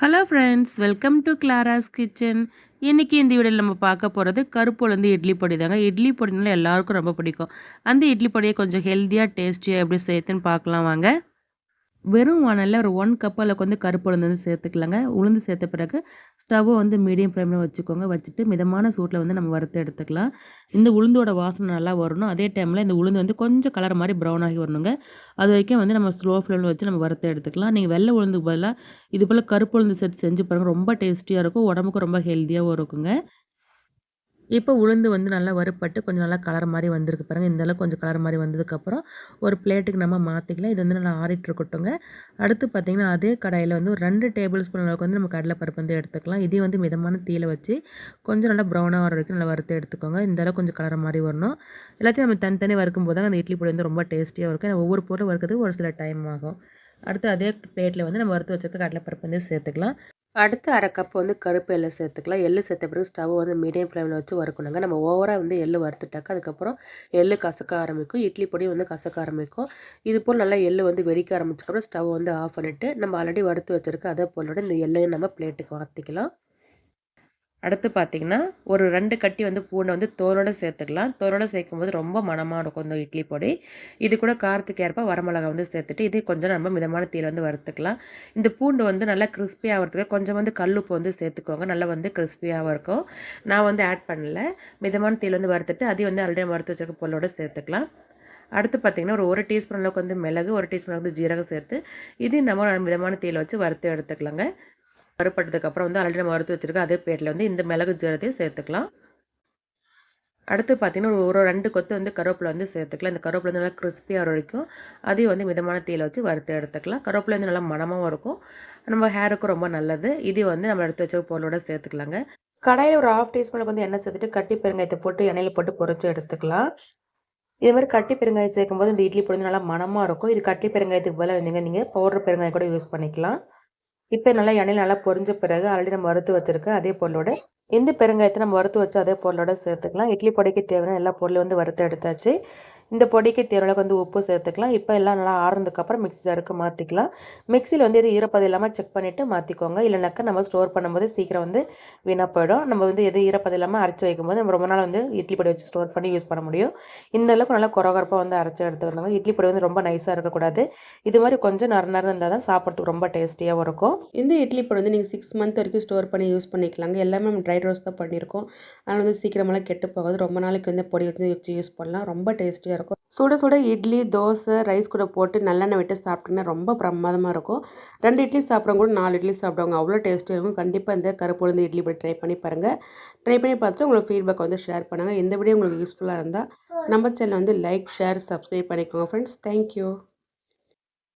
Hello friends welcome to Clara's kitchen இன்றைக்கி இந்த வீடியோவில் நம்ம பார்க்க போகிறது கருப்புலேருந்து இட்லி பொடி தாங்க. இட்லி பொடினால எல்லாருக்கும் ரொம்ப பிடிக்கும். அந்த இட்லி பொடியை கொஞ்சம் ஹெல்த்தியாக டேஸ்டியாக எப்படி சேர்த்துன்னு பார்க்கலாம் வாங்க. வெறும் வானலில் ஒரு ஒன் கப் அளவுக்கு வந்து கருப்பு உளுந்து வந்து சேர்த்துக்கலாங்க. உளுந்து சேர்த்த பிறகு ஸ்டவ்வை வந்து மீடியம் ஃப்ளேமில் வச்சுக்கோங்க. வச்சுட்டு மிதமான சூட்டில் வந்து நம்ம வறுத்து எடுத்துக்கலாம். இந்த உளுந்தோட வாசனை நல்லா வரணும். அதே டைமில் இந்த உளுந்து வந்து கொஞ்சம் கலர் மாதிரி ப்ரௌன் ஆகி வரணுங்க. அது வரைக்கும் வந்து நம்ம ஸ்லோ ஃப்ளேமில் வச்சு நம்ம வறுத்து எடுத்துக்கலாம். நீங்கள் வெள்ளை உளுந்து பதிலாக இது போல் கருப்பு உளுந்து சேர்த்து செஞ்சு பாருங்கள் ரொம்ப டேஸ்டியாக இருக்கும். உடம்புக்கு ரொம்ப ஹெல்த்தியாகவும் இருக்குங்க. இப்போ உளுந்து வந்து நல்லா வறுப்பட்டு கொஞ்சம் நல்லா கலர் மாதிரி வந்திருக்கு பாருங்கள் இந்த கொஞ்சம் கலர் மாதிரி வந்ததுக்கப்புறம் ஒரு பிளேட்டுக்கு நம்ம மாற்றிக்கலாம் இது வந்து நல்லா ஆறிட்டு இருக்கட்டுங்க அடுத்து பார்த்திங்கன்னா அதே கடாயில் வந்து ஒரு ரெண்டு டேபிள் ஸ்பூன் அளவுக்கு வந்து நம்ம கடலைப்பருப்பு வந்து எடுத்துக்கலாம். இதையும் வந்து மிதமான தீயில் வச்சு கொஞ்சம் நல்லா ப்ரௌனாக வர வரைக்கும் நல்லா வறுத்து எடுத்துக்கோங்க. இந்தளவுக்கு கொஞ்சம் கலர் மாதிரி வரணும். எல்லாத்தையும் நம்ம தனித்தனி வறுக்கும் போது அந்த இட்லி பொடி வந்து ரொம்ப டேஸ்டியாக இருக்கும். ஒவ்வொரு பொருளும் வறுக்கிறதுக்கு ஒரு சில டைம் ஆகும். அடுத்து அதே பிளேட்டில் வந்து நம்ம வறுத்து வச்சுருக்க கடலைப்பருப்பு வந்து சேர்த்துக்கலாம். அடுத்து அரை கப் வந்து கருப்பு எள்ளு சேர்த்துக்கலாம். எள்ளு சேர்த்த பிறகு ஸ்டவ் வந்து மீடியம் ஃப்ளேமில் வச்சு வறுக்கணுங்க. நம்ம ஓவராக வந்து எள்ளு வறுத்துட்டாக்க அதுக்கப்புறம் எள்ளு கசக்க ஆரம்பிக்கும். இட்லி பொடி வந்து கசக்க ஆரம்பிக்கும். இது போல் நல்லா எள்ளு வந்து வெடிக்க ஆரம்பிச்சக்கப்புறம் ஸ்டவ் வந்து ஆஃப் பண்ணிவிட்டு நம்ம ஆல்ரெடி வறுத்து வச்சுருக்க அதே போலோட இந்த எள்ளையும் நம்ம பிளேட்டுக்கு மாற்றிக்கலாம் அடுத்து பார்த்திங்கன்னா ஒரு ரெண்டு கட்டி வந்து பூண்டை வந்து தோலோடு சேர்த்துக்கலாம். தோலோடு சேர்க்கும் போது ரொம்ப மனமாக இருக்கும் இந்த இட்லி பொடி. இது கூட காரத்துக்கு ஏற்ப வரமிளகா வந்து சேர்த்துட்டு இது கொஞ்சம் நம்ம மிதமான தீயில் வந்து வறுத்துக்கலாம். இந்த பூண்டு வந்து நல்லா கிறிஸ்பி ஆகிறதுக்கு கொஞ்சம் வந்து கல்லுப்பு வந்து சேர்த்துக்கோங்க. நல்லா வந்து கிறிஸ்பியாகவும் இருக்கும். நான் வந்து ஆட் பண்ணல. மிதமான தீயில் வந்து வறுத்துட்டு அதையும் வந்து ஆல்ரெடி வறுத்து வச்சுருக்க பொருளோடு சேர்த்துக்கலாம். அடுத்து பார்த்திங்கன்னா ஒரு ஒரு டீஸ்பூன் அளவுக்கு வந்து மிளகு ஒரு டீஸ்பூன் வந்து ஜீரகம் சேர்த்து இதையும் நம்ம மிதமான தீயில் வச்சு வறுத்து எடுத்துக்கலாங்க. வறுப்பட்டதுக்கப்புறம் வந்து ஆல்ரெடி நம்ம வறுத்து வச்சுருக்கோம் அதே பேட்டில் வந்து இந்த மிளகு ஜீரத்தையும் சேர்த்துக்கலாம். அடுத்து பார்த்திங்கன்னா ஒரு ரெண்டு கொத்து வந்து கருவேப்பிலை வந்து சேர்த்துக்கலாம். இந்த கருவேப்பிலை வந்து நல்லா கிறிஸ்பியாக வரைக்கும் அதையும் வந்து மிதமான தீயில் வச்சு வறுத்து எடுத்துக்கலாம். கருவேப்பிலை வந்து நல்லா மனமாகவும் இருக்கும். நம்ம ஹேருக்கும் ரொம்ப நல்லது. இதையும் வந்து நம்ம எடுத்து வச்ச பொருளோட சேர்த்துக்கலாங்க. கடாயில் ஒரு ஹாஃப் டீஸ்பூனுக்கு வந்து எண்ணெய் சேர்த்துட்டு கட்டி பெருங்காயத்தை போட்டு எண்ணெயில் போட்டு பொறிச்சு எடுத்துக்கலாம். இதே மாதிரி கட்டி பெருங்காயம் சேர்க்கும்போது இந்த இட்லி பொழுது நல்லா மனமாக இருக்கும். இது கட்டி பெருங்காயத்துக்கு பதிலாக இருந்தீங்க நீங்கள் பவுடர் பெருங்காயம் கூட யூஸ் பண்ணிக்கலாம். இப்போ நல்லா எண்ணெயில் நல்லா பொரிஞ்ச பிறகு ஆல்ரெடி நம்ம வறுத்து வச்சுருக்க அதே பொருளோட இந்த பெருங்காயத்தை நம்ம வறுத்து வச்சு அதே பொருளோட சேர்த்துக்கலாம். இட்லி பொடிக்கு தேவையான எல்லா பொருளையும் வந்து வறுத்து எடுத்தாச்சு. இந்த பொடிக்கு தேவையான வந்து உப்பு சேர்த்துக்கலாம். இப்போ எல்லாம் நல்லா ஆறுனதுக்கப்புறம் மிக்ஸி ஜாருக்கு மாற்றிக்கலாம் மிக்சியில் வந்து எது ஈரப்பதம் இல்லாமல் செக் பண்ணிவிட்டு மாற்றிக்கோங்க இல்லைனாக்கா நம்ம ஸ்டோர் பண்ணும்போது சீக்கிரம் வந்து வீணாக போயிடும். நம்ம வந்து எது ஈரப்பதம் இல்லாமல் அரைச்சி வைக்கும்போது நம்ம ரொம்ப நாள் வந்து இட்லி பொடி வச்சு ஸ்டோர் பண்ணி யூஸ் பண்ண முடியும். இந்த அளவுக்கு நல்லா குறகுறப்பாக வந்து அரைச்சி எடுத்துக்கணும் இட்லி பொடி வந்து ரொம்ப நைஸாக இருக்கக்கூடாது. இது மாதிரி கொஞ்சம் நர நேரம் இருந்தால் தான் சாப்பிட்றதுக்கு ரொம்ப டேஸ்டியாகவும் இருக்கும். இந்த இட்லி பொடி வந்து நீங்கள் சிக்ஸ் மந்த் வரைக்கும் ஸ்டோர் பண்ணி யூஸ் பண்ணிக்கலாங்க. எல்லாமே நம்ம ஃப்ரைட் ரோஸ் தான் பண்ணியிருக்கோம். அதனால் வந்து சீக்கிரமெல்லாம் கெட்டு போகாது. ரொம்ப நாளைக்கு வந்து பொடி வந்து வச்சு யூஸ் பண்ணலாம். ரொம்ப டேஸ்டியாக இருக்கும். சுட சுட இட்லி தோசை ரைஸ் கூட போட்டு நல்லெண்ணெய் விட்டு சாப்பிட்டோன்னா ரொம்ப பிரமாதமாக இருக்கும். ரெண்டு இட்லி சாப்பிட்றவங்க கூட நாலு இட்லி சாப்பிடுவாங்க. அவ்வளோ டேஸ்ட்டாக இருக்கும். கண்டிப்பாக இந்த கருப்பு உளுந்து இட்லி போய் ட்ரை பண்ணி பாருங்கள் ட்ரை பண்ணி பார்த்துட்டு உங்களுக்கு ஃபீட்பேக் வந்து ஷேர் பண்ணுங்கள் இந்த வீடியோ உங்களுக்கு யூஸ்ஃபுல்லாக இருந்தால் நம்ம சேனல் வந்து லைக் ஷேர் சப்ஸ்கிரைப் பண்ணிக்கோங்க ஃப்ரெண்ட்ஸ் தேங்க்யூ